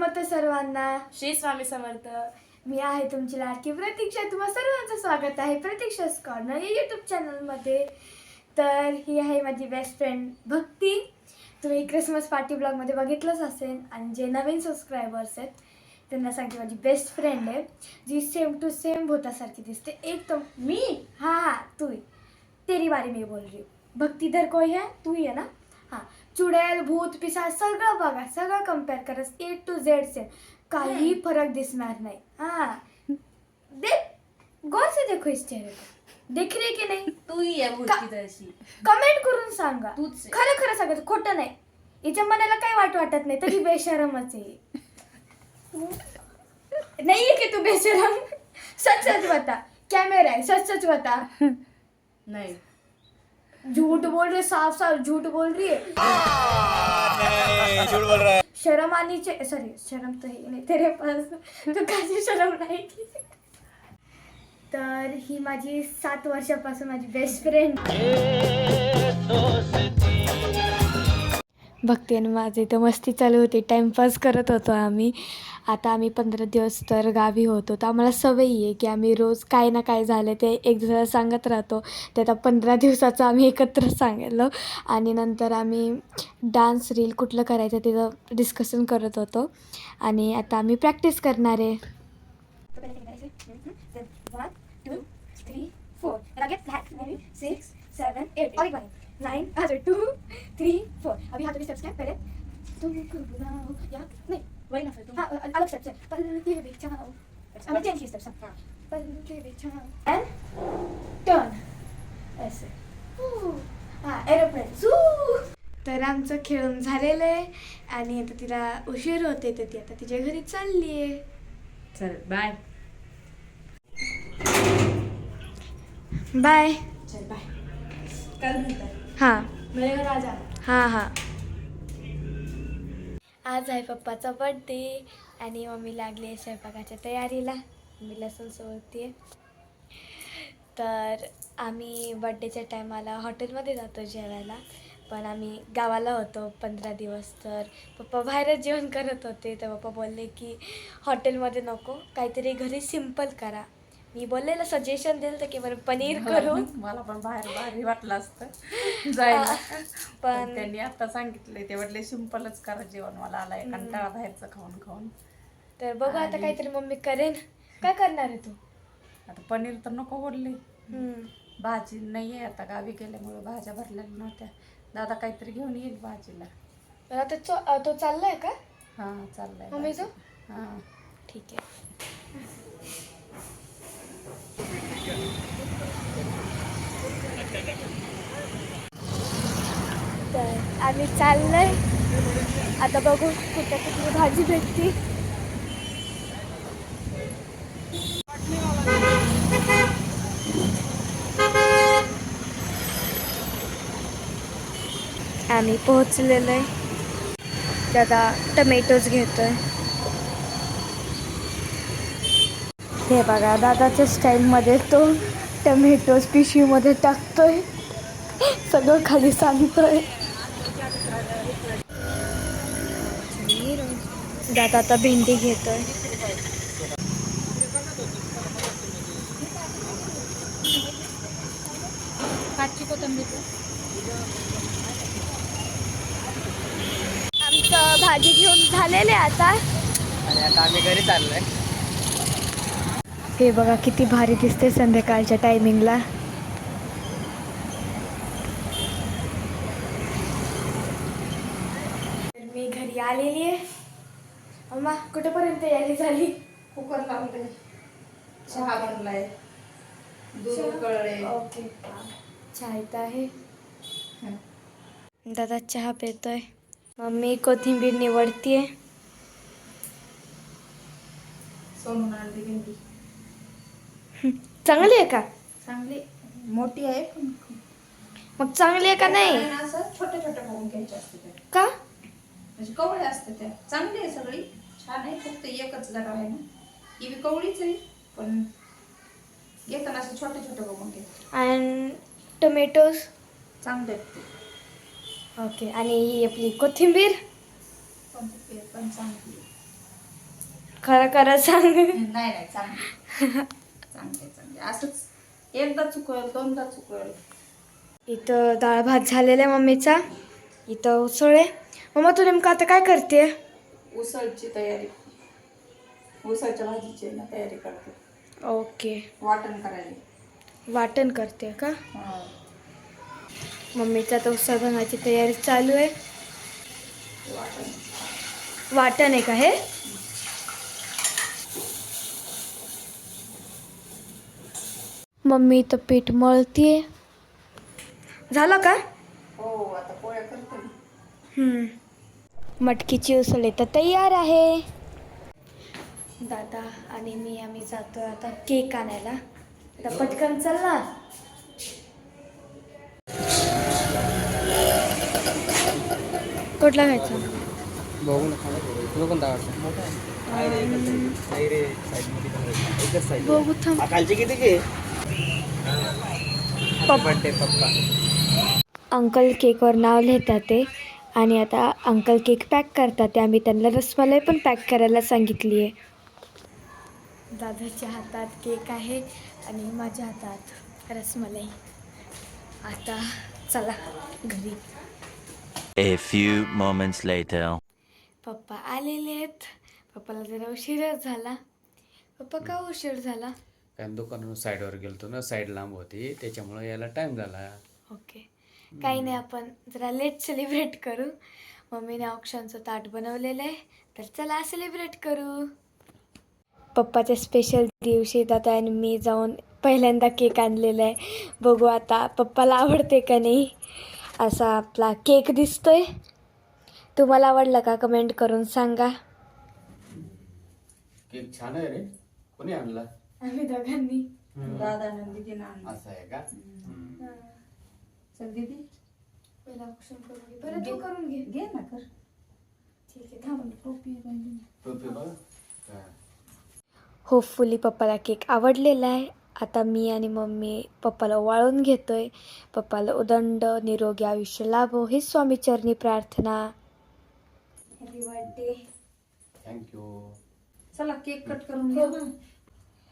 समर्थ सर्वांना. श्री स्वामी समर्थ. मी आहे तुमची लाडकी प्रतीक्षा. तुम्हा सर्वांचं स्वागत आहे प्रतीक्षाच कॉर्नर या यूट्यूब चॅनलमध्ये तर ही आहे माझी बेस्ट फ्रेंड भक्ती. तुम्ही क्रिसमस पार्टी ब्लॉगमध्ये बघितलंच असेल आणि जे नवीन सबस्क्रायबर्स आहेत त्यांना सांगते माझी बेस्ट फ्रेंड आहे जी सेम टू सेम भूतासारखी दिसते. एकदम मी हाँ हाँ तू तेरी बारी में बोल रही हूँ भक्तीधर कोई है? तू ही है ना? हाँ. चुडेल भूत पिसाच सगळं बघा सगळं कंपेअर करा. ए टू झेड से काही फरक दिसणार नाही. हाँ. देख गौर से देखो इस चेहरे को देख रही की नाही. तू ही आहे का- भूतकी तशी कमेंट करून सांगा. तूच आहे. खरं खरं सांगायचं खोटं नाही. हिच्या मनाला काही वाट वाटत नाही तरी बेशरमच आहे. नहीं है कि तू बेशरम? सच सच बता. कैमरा है सच सच बता. नाही. झूठ बोल रही है साफ साफ झूठ बोल रही है। झूठ बोल रहा है। शर्म आनी चाहिए सॉरी शर्म तो है नाही तेरे पास। तू कशी शरम नाही की तर ही माझी सात वर्षापासून माझी बेस्ट फ्रेंड भक्ती आणि माझी. तर मस्ती चालू होती. टाईमपास करत होतो आम्ही. आता आम्ही पंधरा दिवस तर गावी होतो. तर आम्हाला सवयी आहे की आम्ही रोज काय ना काय झालं ते एक दुसऱ्याला सांगत राहतो. ते आता पंधरा दिवसाचं आम्ही एकत्र सांगितलं आणि नंतर आम्ही डान्स रील कुठलं करायचं तिथं डिस्कशन करत होतो. आणि आता आम्ही प्रॅक्टिस करणार आहे. नाइन अच्छा टू थ्री फोर अभी हाथों की स्टेप्स क्या पहले तुमको बुलाओ या नहीं वही ना फिर तुम हाँ अलग स्टेप्स है पल के बिछाओ हमें चेंज की स्टेप्स हाँ पल के बिछाओ एंड टर्न ऐसे हां एरोप्लेन तर आमचं खेळून झालेलं आहे. आणि आता तिला उशीर होते तर ती आता तिच्या घरी चालली आहे चल बाय बाय चल बाय कल हां. हां हां. आज आहे पप्पाचा बड्डे आणि मम्मी लागली आहे स्वयंपाकाच्या तयारीला. मी लसूण सोडते तर आम्ही बड्डेच्या टायमाला हॉटेलमध्ये जातो जेवायला. पण आम्ही गावाला होतो पंधरा दिवस. तर पप्पा बाहेरच जेवण करत होते. तर पप्पा बोलले की हॉटेलमध्ये नको. काहीतरी घरी सिंपल करा. मी बोललेलं सजेशन दिलं तर की बरं पनीर करून. मला पण बाहेर भारी वाटलं असतं. जायला. पण- त्यांनी आता सांगितले ते म्हटले सिंपलच करा जेवण मला आलाय कंटाळा बाहेरचं खाऊन खाऊन. तर बघू आता काहीतरी मम्मी करेन. काय करणार आहे तू? आता पनीर तर नको बोलले. भाजी नाही आहे आता गावी गेल्यामुळे भाज्या भरलेल्या नव्हत्या. दादा काहीतरी घेऊन येईल भाजीला. तर आता तो चाललाय का? हा चाललंय मम्मी जो? हा. ठीक आहे. तर आम्ही चाललंय. आता बघू कुठे कुठली भाजी भेटते. आम्ही पोहोचलेलो आहे दादा टमॅटोज घेतोय. हे बघा दादाच्या स्टाईलमध्ये तो टमॅटोज पिशवीमध्ये टाकतोय. सगळं खाली सांगतोय. दादा आता भेंडी घेतोय. आमचं भाजी घेऊन झालेले आता. आणि आता आम्ही घरी चाललोय. हे बघा किती भारी दिसते संध्याकाळच्या टायमिंगला मी घरी आलेली आहे. अम्मा कुठेपर्यंत यायली झाली? कुकर लावले चहा भरलाय. दूध ओके. चहा इथं आहे. दादा चहा पितोय. मम्मी कोथिंबीर निवडतीये. भेंडी चांगली आहे का? चांगली. मोठी आहे पण मग चांगली आहे का नाही? आणि असं छोटे छोटे बघून घ्यायचे असते त्या. का? म्हणजे कवळे असते त्या. चांगली आहे सगळी. छान आहे फक्त एकच जरा आहे ना. ही बी कवळीच आहे पण घेताना असं छोटे छोटे बघून घे. आणि टोमॅटोज? चांगले आहेत ते. ओके. आणि ही आपली कोथिंबीर? पण ते पण चांगली आहे. खरं खरं सांग. नाही नाही चांगले चांगले चांगले असंच. एकदा चुकवेल दोनदा चुकवेल. इथं डाळ भात झालेला आहे मम्मीचा. इथं उसळ आहे. मम्मा तू नेमकं आता काय करते? उसळची तयारी. उसळच्या भाजीची ना तयारी करते. ओके. वाटण करायला. वाटण करते का? हा. मम्मीचा आता उसळ बनवायची तयारी चालू आहे. वाटण. वाटण आहे का हे? मम्मी इथं पीठ मळतीये. झालं का? हो आता पोळ्या करते. ना हम्म. मटकीची उसळ तर तयार आहे. दादा आणि मी आम्ही जातो आता केक आणायला. आता पटकन चल ना. कुठला घ्यायचा बघू ना तुला कोणता आवडतं? नाही रे साईडमध्ये पण आहे. एकच साईड. बघू थांब. कालचे किती घे बर्थडे पप्पा. अंकल केकवर नाव लिहितात ते. आणि आता अंकल केक पॅक करतात ते. आम्ही त्यांना रसमलाई पण पॅक करायला सांगितली आहे दादाच्या हातात केक आहे आणि माझ्या हातात रसमलाई. आता चला घरी. A few moments later. पप्पा आलेले आहेत. पप्पाला जरा उशीरच झाला. पप्पा का उशीर झाला? कारण दुकानावर साईडवर गेलतो ना साईड लांब होती त्याच्यामुळे यायला टाइम झाला. ओके. काही नाही आपण जरा लेट सेलिब्रेट करू. मम्मीने ऑप्शनचं ताट बनवलेलं आहे तर चला सेलिब्रेट करू. पप्पाच्या स्पेशल दिवशी दादा आणि मी जाऊन पहिल्यांदा केक आणलेला आहे. बघू आता पप्पाला आवडते का नाही असा आपला केक दिसतोय. तुम्हाला आवडला का कमेंट करून सांगा. केक छान आहे रे. कोणी आणला? आम्ही दोघांनी. आणलं असं आहे का? चल दीदी. पहिला ऑप्शन करून घे. बरं तू करून घे. घे ना कर. ठीक आहे थांब. टोपी बांधून. टोपी बघ. हा. होपफुली पप्पाला केक आवडलेला आहे. आता मी आणि मम्मी पप्पाला वाळून घेतोय. पप्पाला उदंड निरोगी आयुष्य लाभो. ही स्वामी चरणी प्रार्थना. हॅपी बर्थडे थँक्यू चला केक कट करून घ्या ना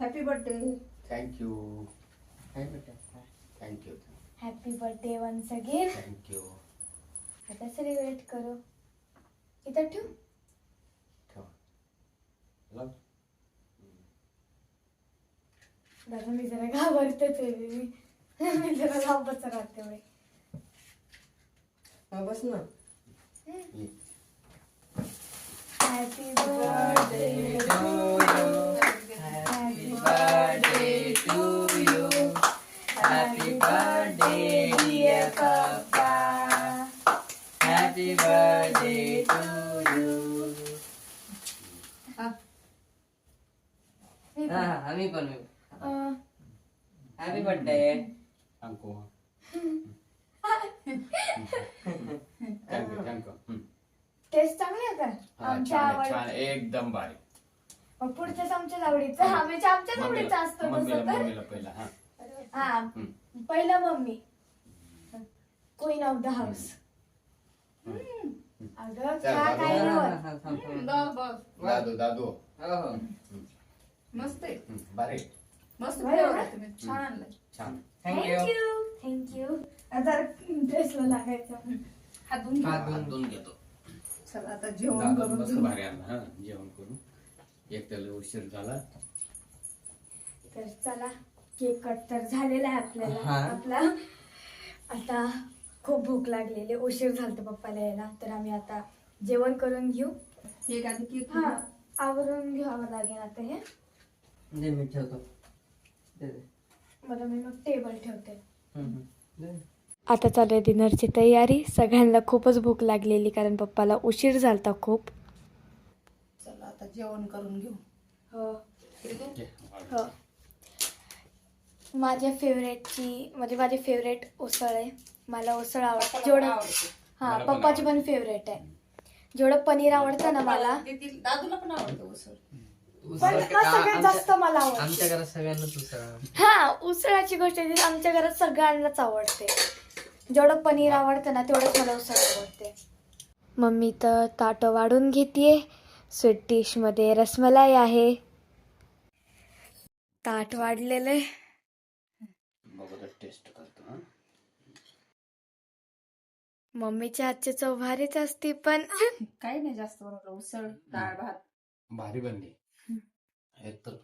happy birthday thank you thank you happy birthday once again thank you आता सेलिब्रेट करू. इथं ठेवू. ठेव. लाव. दादा मी जरा घाबरतेच आहे मी मी जरा लांबच राहते बाई. बस ना. हॅपी बर्थडे आम्ही पण happy birthday thank you thank you taste चांगली आमच्या एकदम भारी. मग पुढच्याच आमच्याच आवडीचं. आम्ही आमच्याच आवडीचं असतं मम्मीला तसं तर. मम्मीला पहिला हा. हा. पहिलं mummy. Queen of the house अगं. काय दादू. दादू हो मस्त आहे. हम्म, भारी. मस्त बरं flavor ना? आहे तुम्ही. छान आणलंय. छान. थँक्यू थँक्यू थँक्यू जरा ड्रेसला लागायचं. हात धुवून घ्या. हात धुवून घेतो. चला आता जेवण दादू करून मस्त. भारी आणला हा. जेवण करून. एक त्याला उशीर झाला तर चला केक कट तर झालेला आहे आपल्याला. हा. आपला आता खूप भूक लागलेली उशीर झालता पप्पाला यायला. तर आम्ही आता जेवण करून घेऊ. केक आधी केक हा आवरून घ्यावं लागेल आता हे. दे मी ठेवतो. दे दे. मला मी मग टेबल ठेवते. हम्म, हम्म. दे. आता चालू आहे डिनरची तयारी. सगळ्यांना खूपच भूक लागलेली कारण पप्पाला उशीर झालता खूप. आता जेवण करून घेऊ. हो. हो. माझ्या फेवरेटची म्हणजे माझी फेवरेट उसळ आहे. मला उसळ आवडते. जेवढं. हा पप्पाची पण फेवरेट आहे. जेवढं पनीर आवडतं ना मला दीदी- दादूला पण आवडतं उसळ. पण हा सगळ्यात जास्त मला आवडतं. आमच्या घरात सगळ्यांनाच उसळ आवडते. हा उसळाची गोष्ट आहे ती आमच्या घरात सगळ्यांनाच आवडते. जेवढं पनीर आवडतं ना तेवढंच मला उसळ आवडते. मम्मी तर ताटं वाढून घेते स्वीट डिशमध्ये रसमलाई आहे. ताट वाढलेलं टेस्ट करतो. मम्मीच्या हातची चव भारीच असते पण. काही नाही जास्त बनवलं उसळ डाळ भात. भारी बनली. एक तर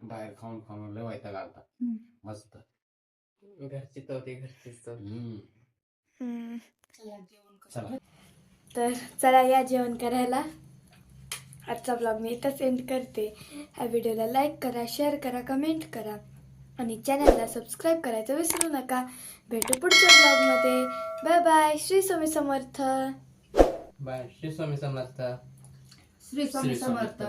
बाहेर खाऊन खाऊन लय हम्म. मस्त. घरची चव ते घरचीच चव हम्म. चला. तर चला या जेवण करायला. आजचा ब्लॉग मी इथंच एंड करते. ह्या व्हिडिओला लाईक करा शेअर करा कमेंट करा. आणि चॅनलला सबस्क्राईब करायचं विसरू नका. भेटू पुढच्या ब्लॉगमध्ये bye bye Shri Swami Samarth. Bye Shri Swami Samarth. Shri Swami Shri Swami Samarth.